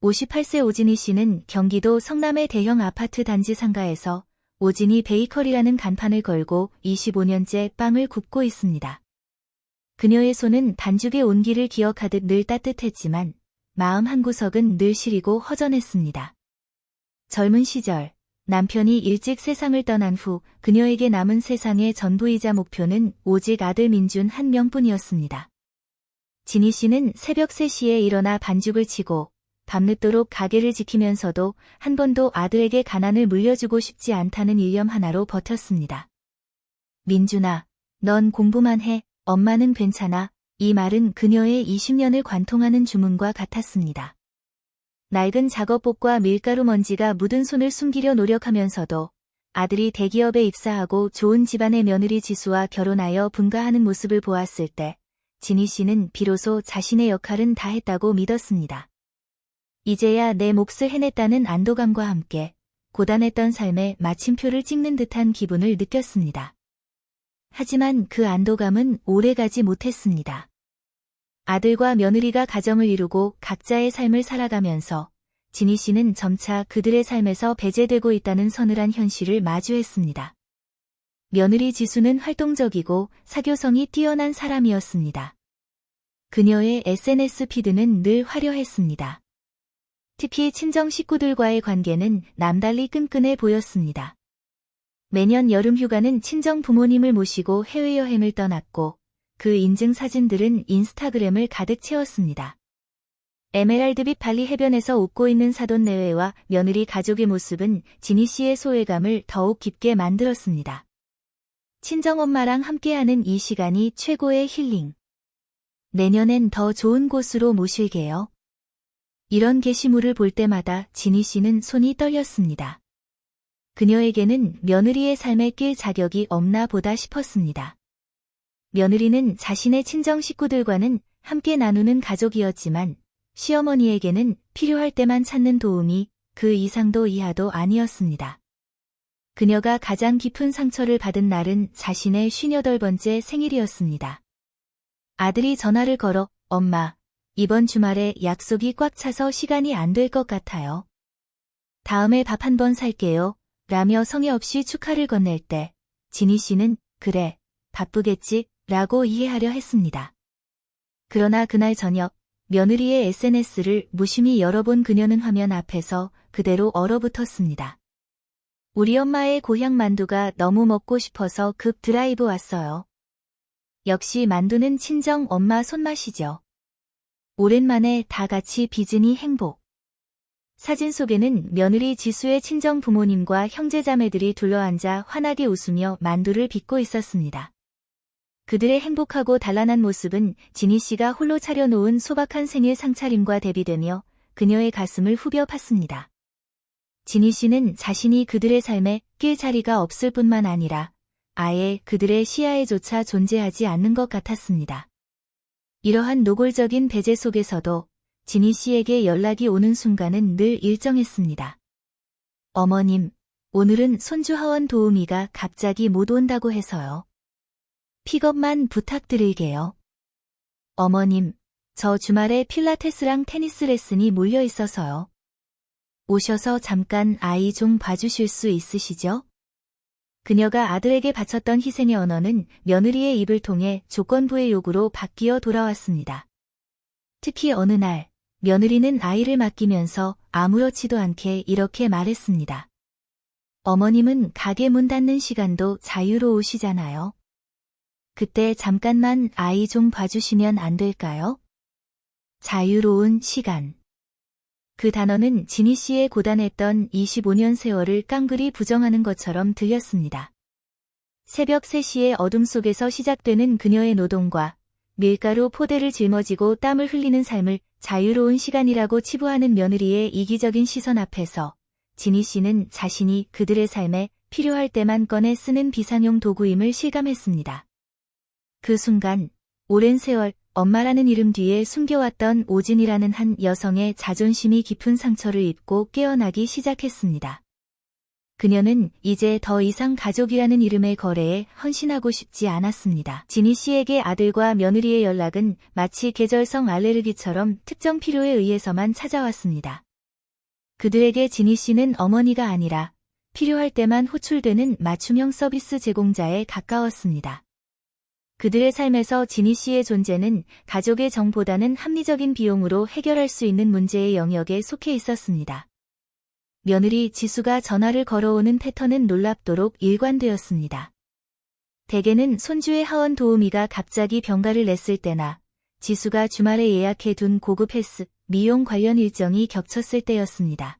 58세 오진희 씨는 경기도 성남의 대형 아파트 단지 상가에서 오진희 베이커리라는 간판을 걸고 25년째 빵을 굽고 있습니다. 그녀의 손은 반죽의 온기를 기억하듯 늘 따뜻했지만 마음 한구석은 늘 시리고 허전했습니다. 젊은 시절 남편이 일찍 세상을 떠난 후 그녀에게 남은 세상의 전부이자 목표는 오직 아들 민준 한 명뿐이었습니다. 진희 씨는 새벽 3시에 일어나 반죽을 치고 밤늦도록 가게를 지키면서도 한 번도 아들에게 가난을 물려주고 싶지 않다는 일념 하나로 버텼습니다. 민준아, 넌 공부만 해, 엄마는 괜찮아. 이 말은 그녀의 20년을 관통하는 주문과 같았습니다. 낡은 작업복과 밀가루 먼지가 묻은 손을 숨기려 노력하면서도 아들이 대기업에 입사하고 좋은 집안의 며느리 지수와 결혼하여 분가하는 모습을 보았을 때 진희 씨는 비로소 자신의 역할은 다 했다고 믿었습니다. 이제야 내 몫을 해냈다는 안도감과 함께 고단했던 삶에 마침표를 찍는 듯한 기분을 느꼈습니다. 하지만 그 안도감은 오래가지 못했습니다. 아들과 며느리가 가정을 이루고 각자의 삶을 살아가면서 진희 씨는 점차 그들의 삶에서 배제되고 있다는 서늘한 현실을 마주했습니다. 며느리 지수는 활동적이고 사교성이 뛰어난 사람이었습니다. 그녀의 SNS 피드는 늘 화려했습니다. 특히 친정 식구들과의 관계는 남달리 끈끈해 보였습니다. 매년 여름 휴가는 친정 부모님을 모시고 해외여행을 떠났고 그 인증 사진들은 인스타그램을 가득 채웠습니다. 에메랄드빛 발리 해변에서 웃고 있는 사돈 내외와 며느리 가족의 모습은 지니 씨의 소외감을 더욱 깊게 만들었습니다. 친정엄마랑 함께하는 이 시간이 최고의 힐링. 내년엔 더 좋은 곳으로 모실게요. 이런 게시물을 볼 때마다 지니 씨는 손이 떨렸습니다. 그녀에게는 며느리의 삶에 낄 자격이 없나 보다 싶었습니다. 며느리는 자신의 친정 식구들과는 함께 나누는 가족이었지만 시어머니에게는 필요할 때만 찾는 도움이 그 이상도 이하도 아니었습니다. 그녀가 가장 깊은 상처를 받은 날은 자신의 58번째 생일이었습니다. 아들이 전화를 걸어 엄마, 이번 주말에 약속이 꽉 차서 시간이 안 될 것 같아요. 다음에 밥 한 번 살게요. 라며 성의 없이 축하를 건넬 때 지니 씨는 그래, 바쁘겠지 라고 이해하려 했습니다. 그러나 그날 저녁 며느리의 SNS를 무심히 열어본 그녀는 화면 앞에서 그대로 얼어붙었습니다. 우리 엄마의 고향 만두가 너무 먹고 싶어서 급 드라이브 왔어요. 역시 만두는 친정 엄마 손맛이죠. 오랜만에 다 같이 빚으니 행복. 사진 속에는 며느리 지수의 친정 부모님과 형제자매들이 둘러앉아 환하게 웃으며 만두를 빚고 있었습니다. 그들의 행복하고 단란한 모습은 지니 씨가 홀로 차려놓은 소박한 생일 상차림과 대비되며 그녀의 가슴을 후벼 팠습니다. 지니 씨는 자신이 그들의 삶에 낄 자리가 없을 뿐만 아니라 아예 그들의 시야에조차 존재하지 않는 것 같았습니다. 이러한 노골적인 배제 속에서도 지니 씨에게 연락이 오는 순간은 늘 일정했습니다. 어머님, 오늘은 손주 하원 도우미가 갑자기 못 온다고 해서요. 픽업만 부탁드릴게요. 어머님, 저 주말에 필라테스랑 테니스 레슨이 몰려 있어서요. 오셔서 잠깐 아이 좀 봐주실 수 있으시죠? 그녀가 아들에게 바쳤던 희생의 언어는 며느리의 입을 통해 조건부의 요구로 바뀌어 돌아왔습니다. 특히 어느 날 며느리는 아이를 맡기면서 아무렇지도 않게 이렇게 말했습니다. 어머님은 가게 문 닫는 시간도 자유로우시잖아요. 그때 잠깐만 아이 좀 봐주시면 안 될까요? 자유로운 시간. 그 단어는 지니 씨의 고단했던 25년 세월을 깡그리 부정하는 것처럼 들렸습니다. 새벽 3시의 어둠 속에서 시작되는 그녀의 노동과 밀가루 포대를 짊어지고 땀을 흘리는 삶을 자유로운 시간이라고 치부하는 며느리의 이기적인 시선 앞에서 지니 씨는 자신이 그들의 삶에 필요할 때만 꺼내 쓰는 비상용 도구임을 실감했습니다. 그 순간 오랜 세월 엄마라는 이름 뒤에 숨겨왔던 오진이라는 한 여성의 자존심이 깊은 상처를 입고 깨어나기 시작했습니다. 그녀는 이제 더 이상 가족이라는 이름의 거래에 헌신하고 싶지 않았습니다. 지니 씨에게 아들과 며느리의 연락은 마치 계절성 알레르기처럼 특정 필요에 의해서만 찾아왔습니다. 그들에게 지니 씨는 어머니가 아니라 필요할 때만 호출되는 맞춤형 서비스 제공자에 가까웠습니다. 그들의 삶에서 지니 씨의 존재는 가족의 정보다는 합리적인 비용으로 해결할 수 있는 문제의 영역에 속해 있었습니다. 며느리 지수가 전화를 걸어오는 패턴은 놀랍도록 일관되었습니다. 대개는 손주의 하원 도우미가 갑자기 병가를 냈을 때나 지수가 주말에 예약해둔 고급 헬스, 미용 관련 일정이 겹쳤을 때였습니다.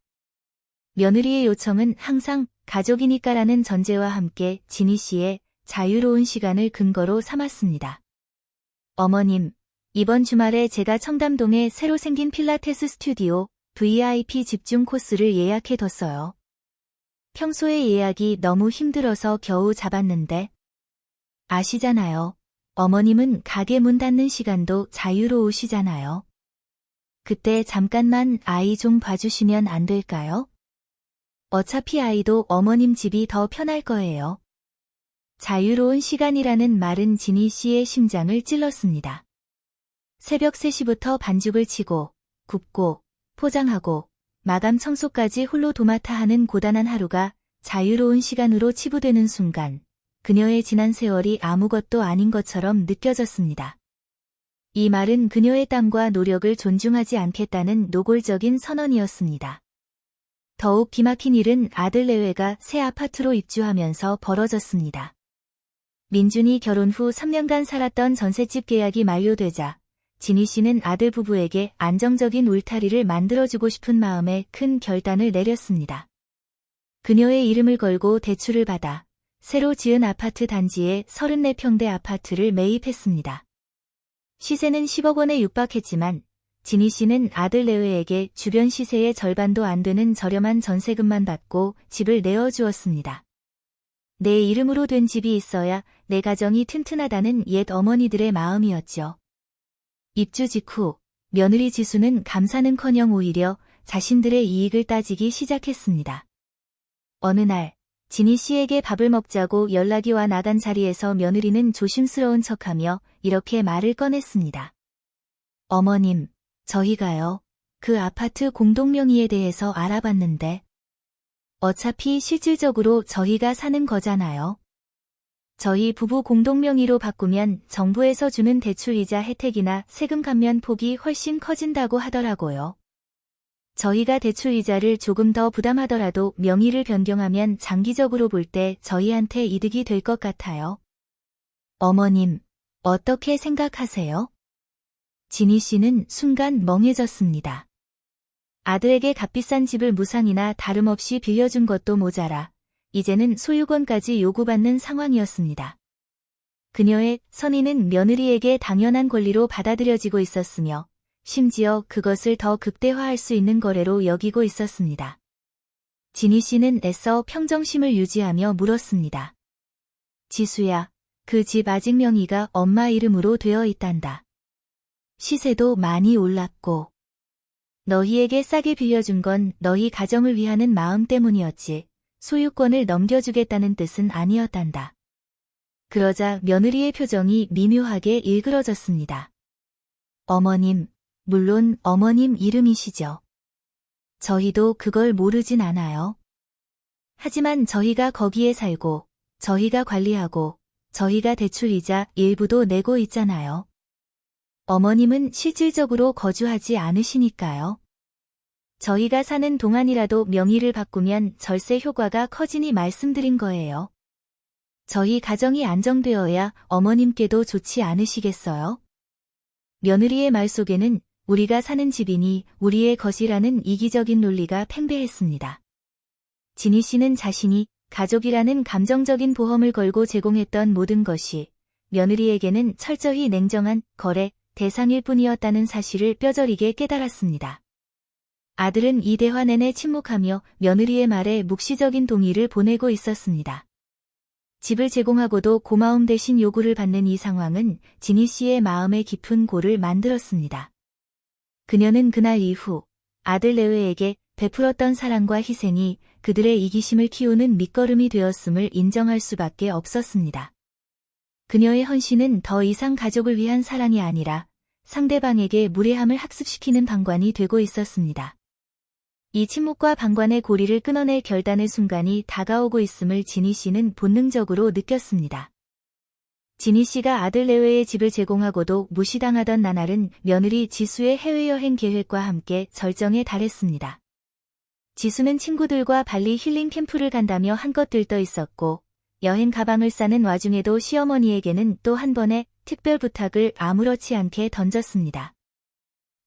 며느리의 요청은 항상 가족이니까라는 전제와 함께 지니 씨의 자유로운 시간을 근거로 삼았습니다. 어머님, 이번 주말에 제가 청담동에 새로 생긴 필라테스 스튜디오 VIP 집중 코스를 예약해뒀어요. 평소에 예약이 너무 힘들어서 겨우 잡았는데. 아시잖아요. 어머님은 가게 문 닫는 시간도 자유로우시잖아요. 그때 잠깐만 아이 좀 봐주시면 안 될까요? 어차피 아이도 어머님 집이 더 편할 거예요. 자유로운 시간이라는 말은 지니 씨의 심장을 찔렀습니다. 새벽 3시부터 반죽을 치고, 굽고, 포장하고, 마감 청소까지 홀로 도맡아 하는 고단한 하루가 자유로운 시간으로 치부되는 순간, 그녀의 지난 세월이 아무것도 아닌 것처럼 느껴졌습니다. 이 말은 그녀의 땀과 노력을 존중하지 않겠다는 노골적인 선언이었습니다. 더욱 기막힌 일은 아들 내외가 새 아파트로 입주하면서 벌어졌습니다. 민준이 결혼 후 3년간 살았던 전셋집 계약이 만료되자 진희 씨는 아들 부부에게 안정적인 울타리를 만들어주고 싶은 마음에 큰 결단을 내렸습니다. 그녀의 이름을 걸고 대출을 받아 새로 지은 아파트 단지에 34평대 아파트를 매입했습니다. 시세는 10억 원에 육박했지만 진희 씨는 아들 내외에게 주변 시세의 절반도 안 되는 저렴한 전세금만 받고 집을 내어주었습니다. 내 이름으로 된 집이 있어야 내 가정이 튼튼하다는 옛 어머니들의 마음이었죠. 입주 직후 며느리 지수는 감사는커녕 오히려 자신들의 이익을 따지기 시작했습니다. 어느 날 진희 씨에게 밥을 먹자고 연락이 와 나간 자리에서 며느리는 조심스러운 척하며 이렇게 말을 꺼냈습니다. 어머님, 저희가요. 그 아파트 공동명의에 대해서 알아봤는데 어차피 실질적으로 저희가 사는 거잖아요. 저희 부부 공동명의로 바꾸면 정부에서 주는 대출이자 혜택이나 세금 감면 폭이 훨씬 커진다고 하더라고요. 저희가 대출이자를 조금 더 부담하더라도 명의를 변경하면 장기적으로 볼 때 저희한테 이득이 될 것 같아요. 어머님, 어떻게 생각하세요? 지니 씨는 순간 멍해졌습니다. 아들에게 값비싼 집을 무상이나 다름없이 빌려준 것도 모자라 이제는 소유권까지 요구받는 상황이었습니다. 그녀의 선의는 며느리에게 당연한 권리로 받아들여지고 있었으며 심지어 그것을 더 극대화할 수 있는 거래로 여기고 있었습니다. 지니 씨는 애써 평정심을 유지하며 물었습니다. 지수야, 그 집 아직 명의가 엄마 이름으로 되어 있단다. 시세도 많이 올랐고 너희에게 싸게 빌려준 건 너희 가정을 위하는 마음 때문이었지 소유권을 넘겨주겠다는 뜻은 아니었단다. 그러자 며느리의 표정이 미묘하게 일그러졌습니다. 어머님, 물론 어머님 이름이시죠. 저희도 그걸 모르진 않아요. 하지만 저희가 거기에 살고, 저희가 관리하고, 저희가 대출이자 일부도 내고 있잖아요. 어머님은 실질적으로 거주하지 않으시니까요. 저희가 사는 동안이라도 명의를 바꾸면 절세 효과가 커지니 말씀드린 거예요. 저희 가정이 안정되어야 어머님께도 좋지 않으시겠어요? 며느리의 말 속에는 우리가 사는 집이니 우리의 것이라는 이기적인 논리가 팽배했습니다. 진희 씨는 자신이 가족이라는 감정적인 보험을 걸고 제공했던 모든 것이 며느리에게는 철저히 냉정한 거래, 대상일 뿐이었다는 사실을 뼈저리게 깨달았습니다. 아들은 이 대화 내내 침묵하며 며느리의 말에 묵시적인 동의를 보내고 있었습니다. 집을 제공하고도 고마움 대신 요구를 받는 이 상황은 지니 씨의 마음에 깊은 골을 만들었습니다. 그녀는 그날 이후 아들 내외에게 베풀었던 사랑과 희생이 그들의 이기심을 키우는 밑거름이 되었음을 인정할 수밖에 없었습니다. 그녀의 헌신은 더 이상 가족을 위한 사랑이 아니라 상대방에게 무례함을 학습시키는 방관이 되고 있었습니다. 이 침묵과 방관의 고리를 끊어낼 결단의 순간이 다가오고 있음을 지니 씨는 본능적으로 느꼈습니다. 지니 씨가 아들 내외의 집을 제공하고도 무시당하던 나날은 며느리 지수의 해외여행 계획과 함께 절정에 달했습니다. 지수는 친구들과 발리 힐링 캠프를 간다며 한껏 들떠 있었고 여행 가방을 싸는 와중에도 시어머니에게는 또 한 번의 특별 부탁을 아무렇지 않게 던졌습니다.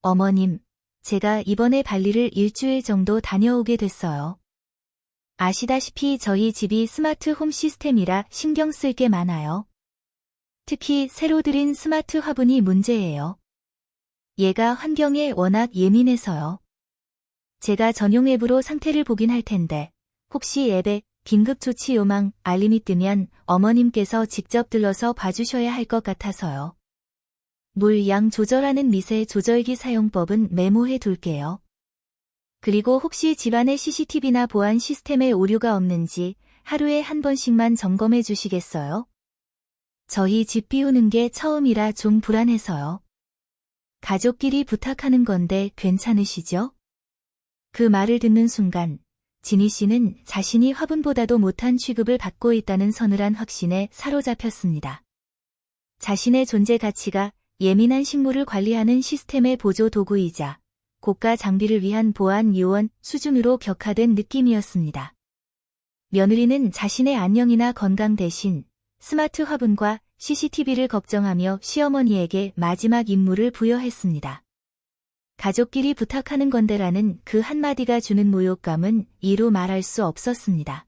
어머님, 제가 이번에 발리를 일주일 정도 다녀오게 됐어요. 아시다시피 저희 집이 스마트 홈 시스템이라 신경 쓸 게 많아요. 특히 새로 들인 스마트 화분이 문제예요. 얘가 환경에 워낙 예민해서요. 제가 전용 앱으로 상태를 보긴 할 텐데 혹시 앱에 긴급조치 요망 알림이 뜨면 어머님께서 직접 들러서 봐주셔야 할 것 같아서요. 물 양 조절하는 미세 조절기 사용법은 메모해 둘게요. 그리고 혹시 집안에 CCTV나 보안 시스템에 오류가 없는지 하루에 한 번씩만 점검해 주시겠어요? 저희 집 비우는 게 처음이라 좀 불안해서요. 가족끼리 부탁하는 건데 괜찮으시죠? 그 말을 듣는 순간 지니 씨는 자신이 화분보다도 못한 취급을 받고 있다는 서늘한 확신에 사로잡혔습니다. 자신의 존재 가치가 예민한 식물을 관리하는 시스템의 보조 도구이자 고가 장비를 위한 보안 요원 수준으로 격화된 느낌이었습니다. 며느리는 자신의 안녕이나 건강 대신 스마트 화분과 CCTV를 걱정하며 시어머니에게 마지막 임무를 부여했습니다. 가족끼리 부탁하는 건데라는 그 한마디가 주는 모욕감은 이루 말할 수 없었습니다.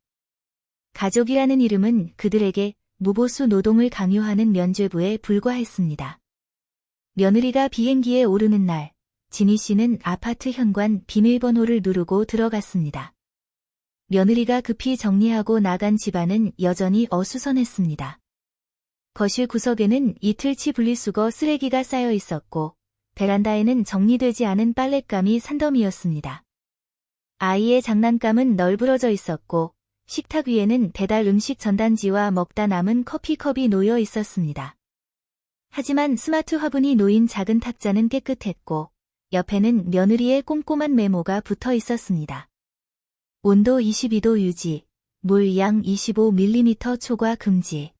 가족이라는 이름은 그들에게 무보수 노동을 강요하는 면죄부에 불과했습니다. 며느리가 비행기에 오르는 날, 지니 씨는 아파트 현관 비밀번호를 누르고 들어갔습니다. 며느리가 급히 정리하고 나간 집안은 여전히 어수선했습니다. 거실 구석에는 이틀치 분리수거 쓰레기가 쌓여 있었고 베란다에는 정리되지 않은 빨랫감이 산더미였습니다. 아이의 장난감은 널브러져 있었고 식탁 위에는 배달 음식 전단지와 먹다 남은 커피컵이 놓여 있었습니다. 하지만 스마트 화분이 놓인 작은 탁자는 깨끗했고 옆에는 며느리의 꼼꼼한 메모가 붙어 있었습니다. 온도 22도 유지, 물양 25mm 초과 금지.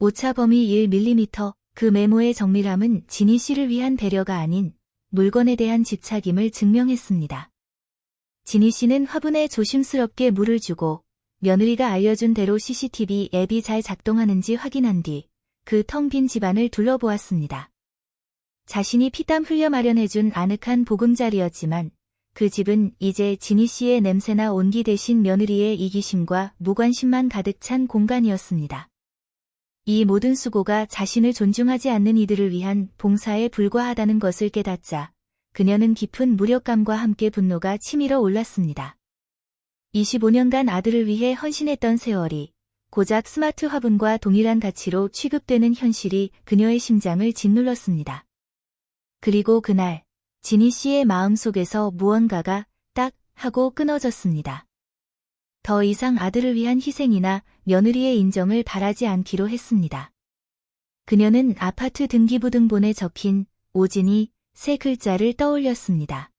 오차 범위 1mm, 그 메모의 정밀함은 지니 씨를 위한 배려가 아닌 물건에 대한 집착임을 증명했습니다. 지니 씨는 화분에 조심스럽게 물을 주고 며느리가 알려준 대로 CCTV 앱이 잘 작동하는지 확인한 뒤 그 텅 빈 집안을 둘러보았습니다. 자신이 피땀 흘려 마련해준 아늑한 보금자리였지만 그 집은 이제 지니 씨의 냄새나 온기 대신 며느리의 이기심과 무관심만 가득 찬 공간이었습니다. 이 모든 수고가 자신을 존중하지 않는 이들을 위한 봉사에 불과하다는 것을 깨닫자 그녀는 깊은 무력감과 함께 분노가 치밀어 올랐습니다. 25년간 아들을 위해 헌신했던 세월이 고작 스마트 화분과 동일한 가치로 취급되는 현실이 그녀의 심장을 짓눌렀습니다. 그리고 그날 지니 씨의 마음속에서 무언가가 딱 하고 끊어졌습니다. 더 이상 아들을 위한 희생이나 며느리의 인정을 바라지 않기로 했습니다. 그녀는 아파트 등기부등본에 적힌 오진이 세 글자를 떠올렸습니다.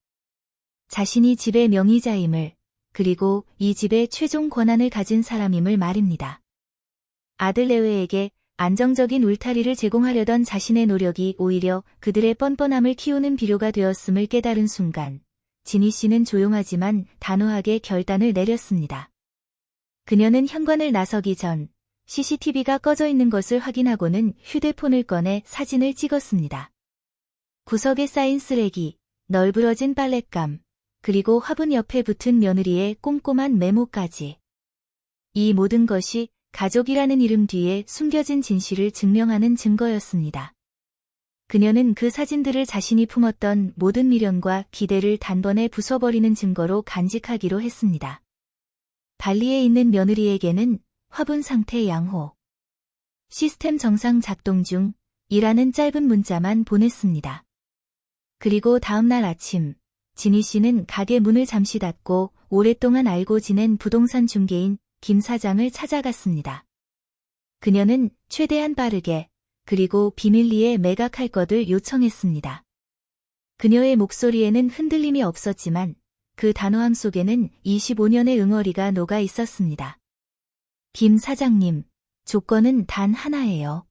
자신이 집의 명의자임을 그리고 이 집의 최종 권한을 가진 사람임을 말입니다. 아들 내외에게 안정적인 울타리를 제공하려던 자신의 노력이 오히려 그들의 뻔뻔함을 키우는 비료가 되었음을 깨달은 순간 지니 씨는 조용하지만 단호하게 결단을 내렸습니다. 그녀는 현관을 나서기 전 CCTV가 꺼져 있는 것을 확인하고는 휴대폰을 꺼내 사진을 찍었습니다. 구석에 쌓인 쓰레기, 널브러진 빨랫감, 그리고 화분 옆에 붙은 며느리의 꼼꼼한 메모까지. 이 모든 것이 가족이라는 이름 뒤에 숨겨진 진실을 증명하는 증거였습니다. 그녀는 그 사진들을 자신이 품었던 모든 미련과 기대를 단번에 부숴버리는 증거로 간직하기로 했습니다. 발리에 있는 며느리에게는 화분 상태 양호. 시스템 정상 작동 중 이라는 짧은 문자만 보냈습니다. 그리고 다음날 아침, 지니 씨는 가게 문을 잠시 닫고 오랫동안 알고 지낸 부동산 중개인 김 사장을 찾아갔습니다. 그녀는 최대한 빠르게 그리고 비밀리에 매각할 것을 요청했습니다. 그녀의 목소리에는 흔들림이 없었지만 그 단호함 속에는 25년의 응어리가 녹아 있었습니다. 김 사장님, 조건은 단 하나예요.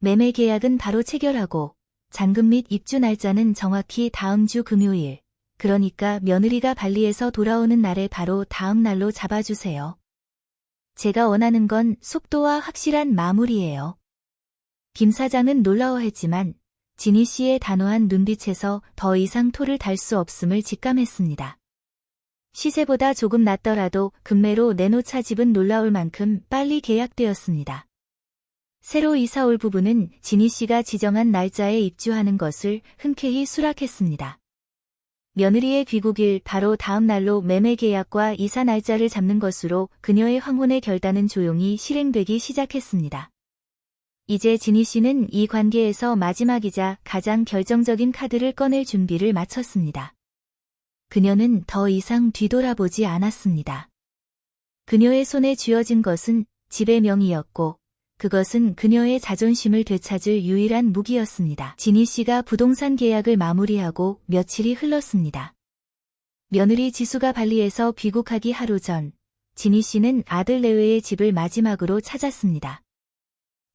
매매 계약은 바로 체결하고 잔금 및 입주 날짜는 정확히 다음 주 금요일, 그러니까 며느리가 발리에서 돌아오는 날에 바로 다음 날로 잡아주세요. 제가 원하는 건 속도와 확실한 마무리예요. 김 사장은 놀라워했지만 지니 씨의 단호한 눈빛에서 더 이상 토를 달 수 없음을 직감했습니다. 시세보다 조금 낮더라도 금매로 내놓자 집은 놀라울 만큼 빨리 계약되었습니다. 새로 이사 올 부부는 지니 씨가 지정한 날짜에 입주하는 것을 흔쾌히 수락했습니다. 며느리의 귀국일 바로 다음 날로 매매 계약과 이사 날짜를 잡는 것으로 그녀의 황혼의 결단은 조용히 실행되기 시작했습니다. 이제 지니 씨는 이 관계에서 마지막이자 가장 결정적인 카드를 꺼낼 준비를 마쳤습니다. 그녀는 더 이상 뒤돌아보지 않았습니다. 그녀의 손에 쥐어진 것은 집의 명이었고 그것은 그녀의 자존심을 되찾을 유일한 무기였습니다. 지니 씨가 부동산 계약을 마무리하고 며칠이 흘렀습니다. 며느리 지수가 발리에서 귀국하기 하루 전, 지니 씨는 아들 내외의 집을 마지막으로 찾았습니다.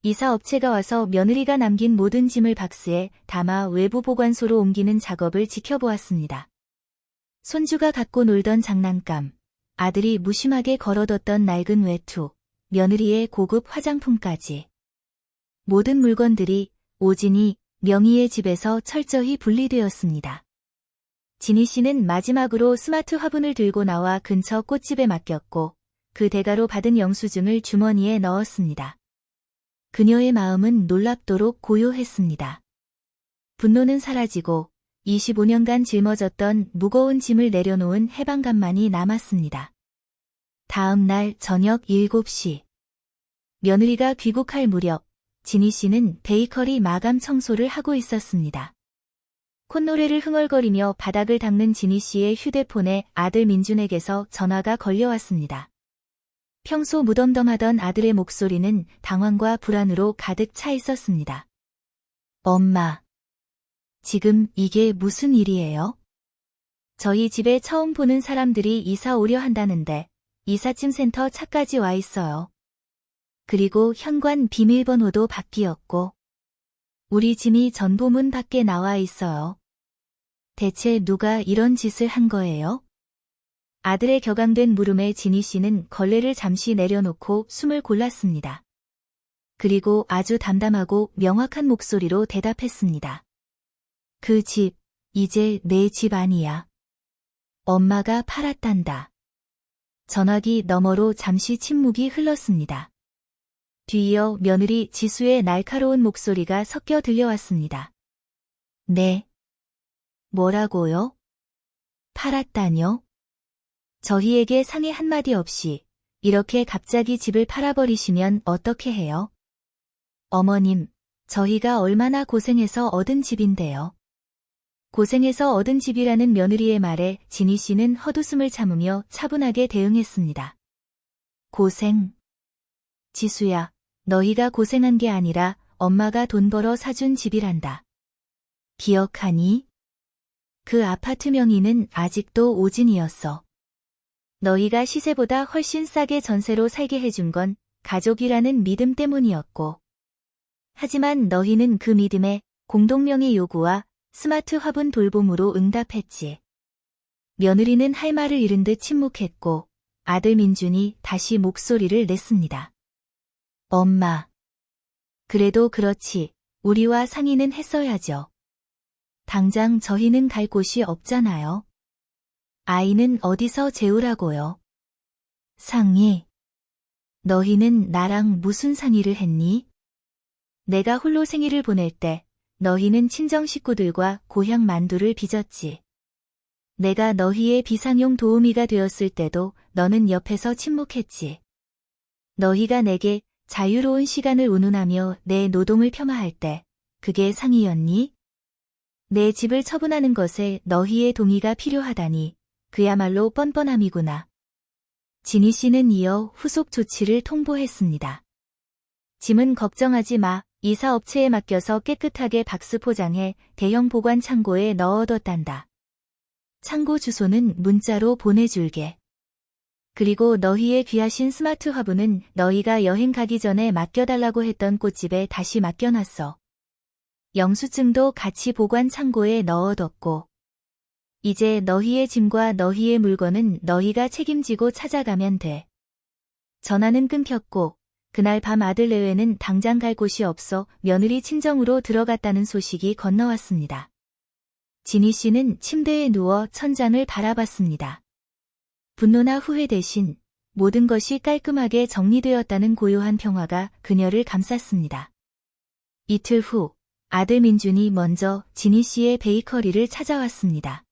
이사 업체가 와서 며느리가 남긴 모든 짐을 박스에 담아 외부 보관소로 옮기는 작업을 지켜보았습니다. 손주가 갖고 놀던 장난감, 아들이 무심하게 걸어뒀던 낡은 외투, 며느리의 고급 화장품까지. 모든 물건들이 오진이 명희의 집에서 철저히 분리되었습니다. 진희 씨는 마지막으로 스마트 화분을 들고 나와 근처 꽃집에 맡겼고 그 대가로 받은 영수증을 주머니에 넣었습니다. 그녀의 마음은 놀랍도록 고요했습니다. 분노는 사라지고 25년간 짊어졌던 무거운 짐을 내려놓은 해방감만이 남았습니다. 다음 날 저녁 7시. 며느리가 귀국할 무렵 지니 씨는 베이커리 마감 청소를 하고 있었습니다. 콧노래를 흥얼거리며 바닥을 닦는 지니 씨의 휴대폰에 아들 민준에게서 전화가 걸려왔습니다. 평소 무덤덤하던 아들의 목소리는 당황과 불안으로 가득 차 있었습니다. 엄마. 지금 이게 무슨 일이에요? 저희 집에 처음 보는 사람들이 이사 오려 한다는데 이삿짐 센터 차까지 와 있어요. 그리고 현관 비밀번호도 바뀌었고 우리 짐이 전보문 밖에 나와 있어요. 대체 누가 이런 짓을 한 거예요? 아들의 격앙된 물음에 지니 씨는 걸레를 잠시 내려놓고 숨을 골랐습니다. 그리고 아주 담담하고 명확한 목소리로 대답했습니다. 그 집, 이제 내 집 아니야. 엄마가 팔았단다. 전화기 너머로 잠시 침묵이 흘렀습니다. 뒤이어 며느리 지수의 날카로운 목소리가 섞여 들려왔습니다. 네. 뭐라고요? 팔았다뇨? 저희에게 상의 한마디 없이 이렇게 갑자기 집을 팔아버리시면 어떻게 해요? 어머님, 저희가 얼마나 고생해서 얻은 집인데요. 고생해서 얻은 집이라는 며느리의 말에 진희 씨는 헛웃음을 참으며 차분하게 대응했습니다. 고생. 지수야, 너희가 고생한 게 아니라 엄마가 돈 벌어 사준 집이란다. 기억하니? 그 아파트 명의는 아직도 오진이었어. 너희가 시세보다 훨씬 싸게 전세로 살게 해준 건 가족이라는 믿음 때문이었고. 하지만 너희는 그 믿음에 공동명의 요구와 스마트 화분 돌봄으로 응답했지. 며느리는 할 말을 잃은 듯 침묵했고 아들 민준이 다시 목소리를 냈습니다. 엄마. 그래도 그렇지. 우리와 상의는 했어야죠. 당장 저희는 갈 곳이 없잖아요. 아이는 어디서 재우라고요? 상의. 너희는 나랑 무슨 상의를 했니? 내가 홀로 생일을 보낼 때 너희는 친정 식구들과 고향 만두를 빚었지. 내가 너희의 비상용 도우미가 되었을 때도 너는 옆에서 침묵했지. 너희가 내게 자유로운 시간을 운운하며 내 노동을 폄하할 때 그게 상이었니? 내 집을 처분하는 것에 너희의 동의가 필요하다니 그야말로 뻔뻔함이구나. 지니 씨는 이어 후속 조치를 통보했습니다. 짐은 걱정하지 마. 이사 업체에 맡겨서 깨끗하게 박스 포장해 대형 보관 창고에 넣어뒀단다. 창고 주소는 문자로 보내줄게. 그리고 너희의 귀하신 스마트 화분은 너희가 여행 가기 전에 맡겨달라고 했던 꽃집에 다시 맡겨놨어. 영수증도 같이 보관 창고에 넣어뒀고. 이제 너희의 짐과 너희의 물건은 너희가 책임지고 찾아가면 돼. 전화는 끊겼고, 그날 밤 아들 내외는 당장 갈 곳이 없어 며느리 친정으로 들어갔다는 소식이 건너왔습니다. 지니 씨는 침대에 누워 천장을 바라봤습니다. 분노나 후회 대신 모든 것이 깔끔하게 정리되었다는 고요한 평화가 그녀를 감쌌습니다. 이틀 후 아들 민준이 먼저 지니 씨의 베이커리를 찾아왔습니다.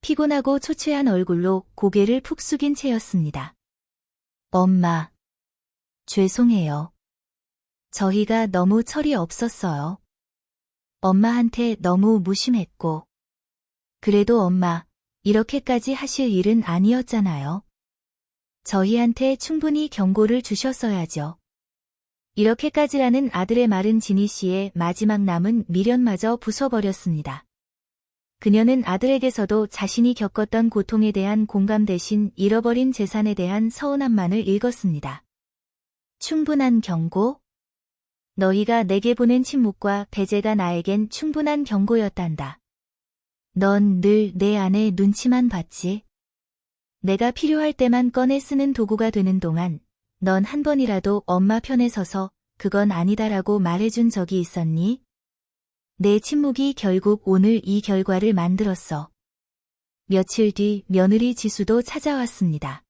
피곤하고 초췌한 얼굴로 고개를 푹 숙인 채였습니다. 엄마. 죄송해요. 저희가 너무 철이 없었어요. 엄마한테 너무 무심했고. 그래도 엄마, 이렇게까지 하실 일은 아니었잖아요. 저희한테 충분히 경고를 주셨어야죠. 이렇게까지라는 아들의 말은 지니 씨의 마지막 남은 미련마저 부숴버렸습니다. 그녀는 아들에게서도 자신이 겪었던 고통에 대한 공감 대신 잃어버린 재산에 대한 서운함만을 읽었습니다. 충분한 경고? 너희가 내게 보낸 침묵과 배제가 나에겐 충분한 경고였단다. 넌 늘 내 안에 눈치만 봤지. 내가 필요할 때만 꺼내 쓰는 도구가 되는 동안 넌 한 번이라도 엄마 편에 서서 그건 아니다라고 말해준 적이 있었니? 내 침묵이 결국 오늘 이 결과를 만들었어. 며칠 뒤 며느리 지수도 찾아왔습니다.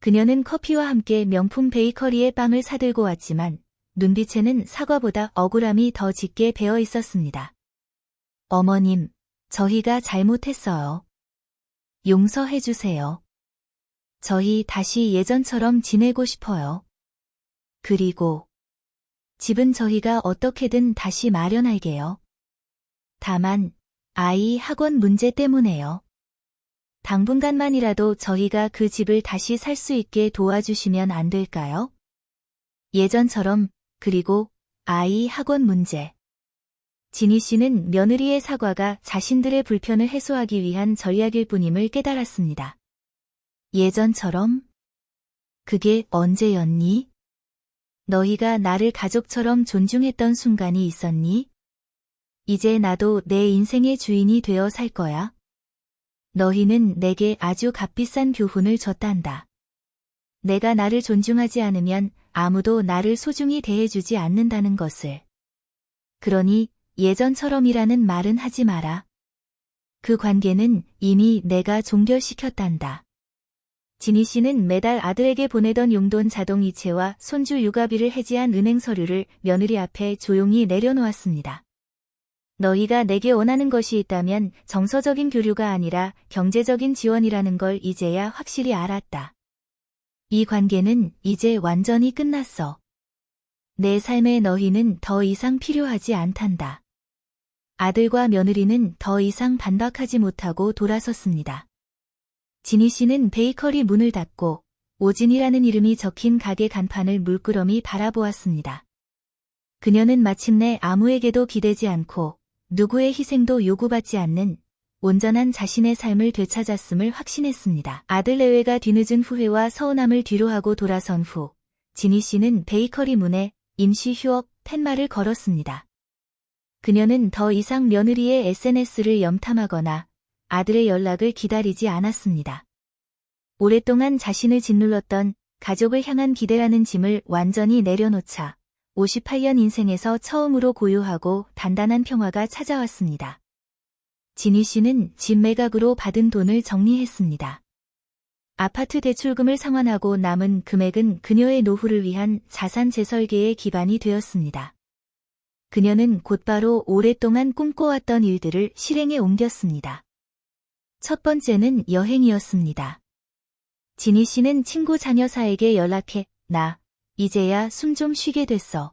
그녀는 커피와 함께 명품 베이커리의 빵을 사들고 왔지만 눈빛에는 사과보다 억울함이 더 짙게 배어 있었습니다. 어머님, 저희가 잘못했어요. 용서해 주세요. 저희 다시 예전처럼 지내고 싶어요. 그리고 집은 저희가 어떻게든 다시 마련할게요. 다만 아이 학원 문제 때문에요. 당분간만이라도 저희가 그 집을 다시 살 수 있게 도와주시면 안 될까요? 예전처럼 그리고 아이 학원 문제. 지니 씨는 며느리의 사과가 자신들의 불편을 해소하기 위한 전략일 뿐임을 깨달았습니다. 예전처럼? 그게 언제였니? 너희가 나를 가족처럼 존중했던 순간이 있었니? 이제 나도 내 인생의 주인이 되어 살 거야. 너희는 내게 아주 값비싼 교훈을 줬단다. 내가 나를 존중하지 않으면 아무도 나를 소중히 대해주지 않는다는 것을. 그러니 예전처럼이라는 말은 하지 마라. 그 관계는 이미 내가 종결시켰단다. 지니 씨는 매달 아들에게 보내던 용돈 자동이체와 손주 육아비를 해지한 은행 서류를 며느리 앞에 조용히 내려놓았습니다. 너희가 내게 원하는 것이 있다면 정서적인 교류가 아니라 경제적인 지원이라는 걸 이제야 확실히 알았다. 이 관계는 이제 완전히 끝났어. 내 삶에 너희는 더 이상 필요하지 않단다. 아들과 며느리는 더 이상 반박하지 못하고 돌아섰습니다. 지니 씨는 베이커리 문을 닫고 오진이라는 이름이 적힌 가게 간판을 물끄러미 바라보았습니다. 그녀는 마침내 아무에게도 기대지 않고 누구의 희생도 요구받지 않는 온전한 자신의 삶을 되찾았음을 확신했습니다. 아들 내외가 뒤늦은 후회와 서운함을 뒤로하고 돌아선 후 지니 씨는 베이커리 문에 임시 휴업 팻말을 걸었습니다. 그녀는 더 이상 며느리의 SNS를 염탐하거나 아들의 연락을 기다리지 않았습니다. 오랫동안 자신을 짓눌렀던 가족을 향한 기대라는 짐을 완전히 내려놓자 58년 인생에서 처음으로 고요하고 단단한 평화가 찾아왔습니다. 지니 씨는 집 매각으로 받은 돈을 정리했습니다. 아파트 대출금을 상환하고 남은 금액은 그녀의 노후를 위한 자산 재설계의 기반이 되었습니다. 그녀는 곧바로 오랫동안 꿈꿔왔던 일들을 실행에 옮겼습니다. 첫 번째는 여행이었습니다. 지니 씨는 친구 자녀사에게 연락해, 나, 이제야 숨 좀 쉬게 됐어.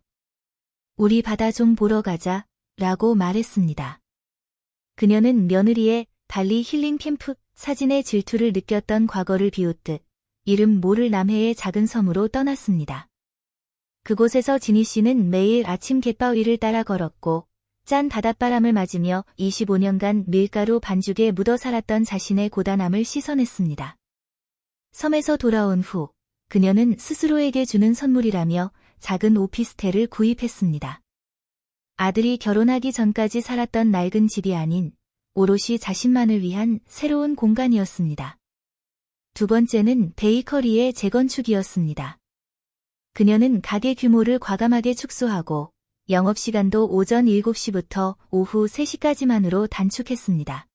우리 바다 좀 보러 가자, 라고 말했습니다. 그녀는 며느리의 발리 힐링 캠프 사진의 질투를 느꼈던 과거를 비웃듯 이름 모를 남해의 작은 섬으로 떠났습니다. 그곳에서 지니 씨는 매일 아침 갯바위를 따라 걸었고 짠 바닷바람을 맞으며 25년간 밀가루 반죽에 묻어 살았던 자신의 고단함을 씻어냈습니다. 섬에서 돌아온 후 그녀는 스스로에게 주는 선물이라며 작은 오피스텔을 구입했습니다. 아들이 결혼하기 전까지 살았던 낡은 집이 아닌 오롯이 자신만을 위한 새로운 공간이었습니다. 두 번째는 베이커리의 재건축이었습니다. 그녀는 가게 규모를 과감하게 축소하고 영업시간도 오전 7시부터 오후 3시까지만으로 단축했습니다.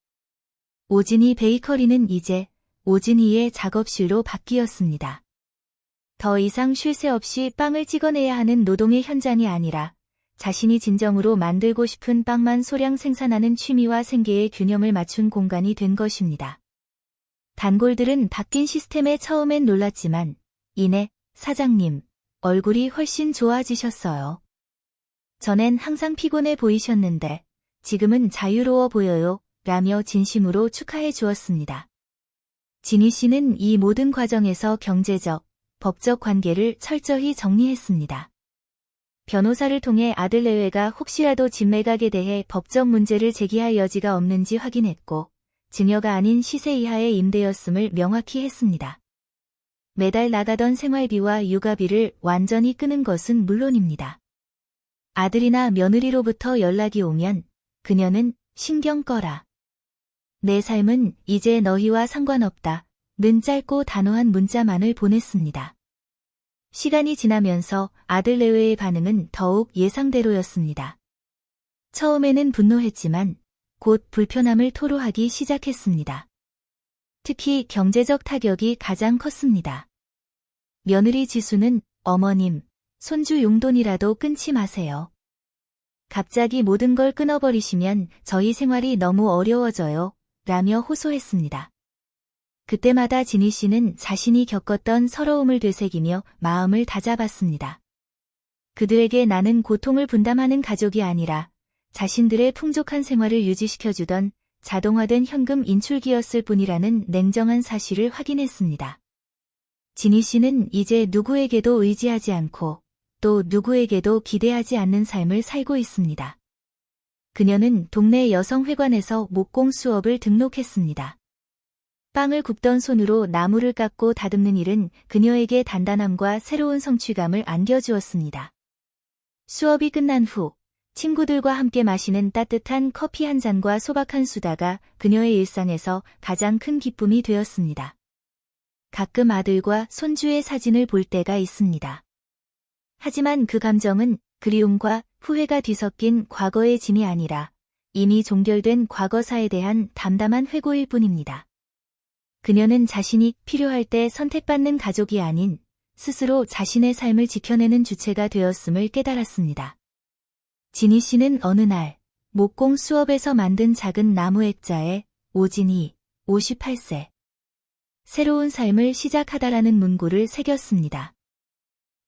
오진이 베이커리는 이제 오진이의 작업실로 바뀌었습니다. 더 이상 쉴 새 없이 빵을 찍어내야 하는 노동의 현장이 아니라 자신이 진정으로 만들고 싶은 빵만 소량 생산하는 취미와 생계의 균형을 맞춘 공간이 된 것입니다. 단골들은 바뀐 시스템에 처음엔 놀랐지만 이내 사장님 얼굴이 훨씬 좋아지셨어요. 전엔 항상 피곤해 보이셨는데 지금은 자유로워 보여요 라며 진심으로 축하해 주었습니다. 진희 씨는 이 모든 과정에서 경제적, 법적 관계를 철저히 정리했습니다. 변호사를 통해 아들 내외가 혹시라도 집 매각에 대해 법적 문제를 제기할 여지가 없는지 확인했고 증여가 아닌 시세 이하의 임대였음을 명확히 했습니다. 매달 나가던 생활비와 육아비를 완전히 끄는 것은 물론입니다. 아들이나 며느리로부터 연락이 오면 그녀는 신경 꺼라. 내 삶은 이제 너희와 상관없다. 는 짧고 단호한 문자만을 보냈습니다. 시간이 지나면서 아들 내외의 반응은 더욱 예상대로였습니다. 처음에는 분노했지만 곧 불편함을 토로하기 시작했습니다. 특히 경제적 타격이 가장 컸습니다. 며느리 지수는 어머님, 손주 용돈이라도 끊지 마세요. 갑자기 모든 걸 끊어버리시면 저희 생활이 너무 어려워져요. 라며 호소했습니다. 그때마다 진희 씨는 자신이 겪었던 서러움을 되새기며 마음을 다잡았습니다. 그들에게 나는 고통을 분담하는 가족이 아니라 자신들의 풍족한 생활을 유지시켜주던 자동화된 현금 인출기였을 뿐이라는 냉정한 사실을 확인했습니다. 진희 씨는 이제 누구에게도 의지하지 않고 또 누구에게도 기대하지 않는 삶을 살고 있습니다. 그녀는 동네 여성회관에서 목공 수업을 등록했습니다. 빵을 굽던 손으로 나무를 깎고 다듬는 일은 그녀에게 단단함과 새로운 성취감을 안겨주었습니다. 수업이 끝난 후 친구들과 함께 마시는 따뜻한 커피 한 잔과 소박한 수다가 그녀의 일상에서 가장 큰 기쁨이 되었습니다. 가끔 아들과 손주의 사진을 볼 때가 있습니다. 하지만 그 감정은 그리움과 후회가 뒤섞인 과거의 짐이 아니라 이미 종결된 과거사에 대한 담담한 회고일 뿐입니다. 그녀는 자신이 필요할 때 선택받는 가족이 아닌 스스로 자신의 삶을 지켜내는 주체가 되었음을 깨달았습니다. 진희 씨는 어느 날 목공 수업에서 만든 작은 나무 액자에 오진이 58세 새로운 삶을 시작하다라는 문구를 새겼습니다.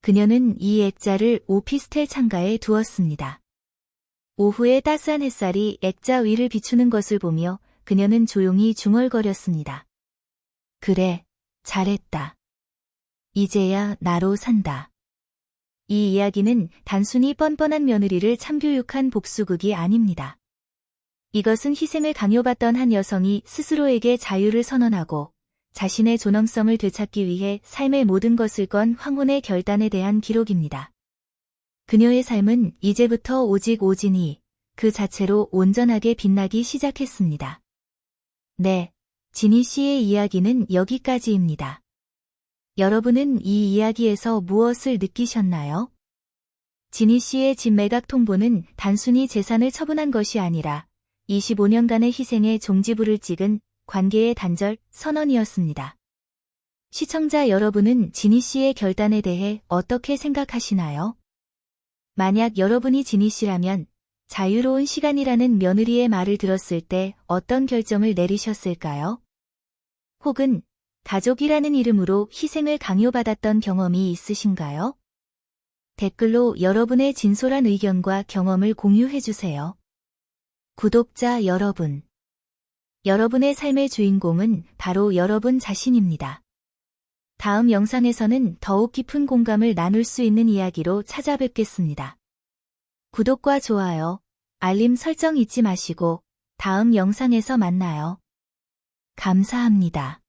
그녀는 이 액자를 오피스텔 창가에 두었습니다. 오후에 따스한 햇살이 액자 위를 비추는 것을 보며 그녀는 조용히 중얼거렸습니다. 그래, 잘했다. 이제야 나로 산다. 이 이야기는 단순히 뻔뻔한 며느리를 참교육한 복수극이 아닙니다. 이것은 희생을 강요받던 한 여성이 스스로에게 자유를 선언하고 자신의 존엄성을 되찾기 위해 삶의 모든 것을 건 황혼의 결단에 대한 기록입니다. 그녀의 삶은 이제부터 오직 오진이 그 자체로 온전하게 빛나기 시작했습니다. 네, 지니 씨의 이야기는 여기까지입니다. 여러분은 이 이야기에서 무엇을 느끼셨나요? 지니 씨의 집 매각 통보는 단순히 재산을 처분한 것이 아니라 25년간의 희생에 종지부를 찍은 관계의 단절 선언이었습니다. 시청자 여러분은 지니 씨의 결단에 대해 어떻게 생각하시나요? 만약 여러분이 지니 씨라면 자유로운 시간이라는 며느리의 말을 들었을 때 어떤 결정을 내리셨을까요? 혹은 가족이라는 이름으로 희생을 강요받았던 경험이 있으신가요? 댓글로 여러분의 진솔한 의견과 경험을 공유해주세요. 구독자 여러분. 여러분의 삶의 주인공은 바로 여러분 자신입니다. 다음 영상에서는 더욱 깊은 공감을 나눌 수 있는 이야기로 찾아뵙겠습니다. 구독과 좋아요, 알림 설정 잊지 마시고 다음 영상에서 만나요. 감사합니다.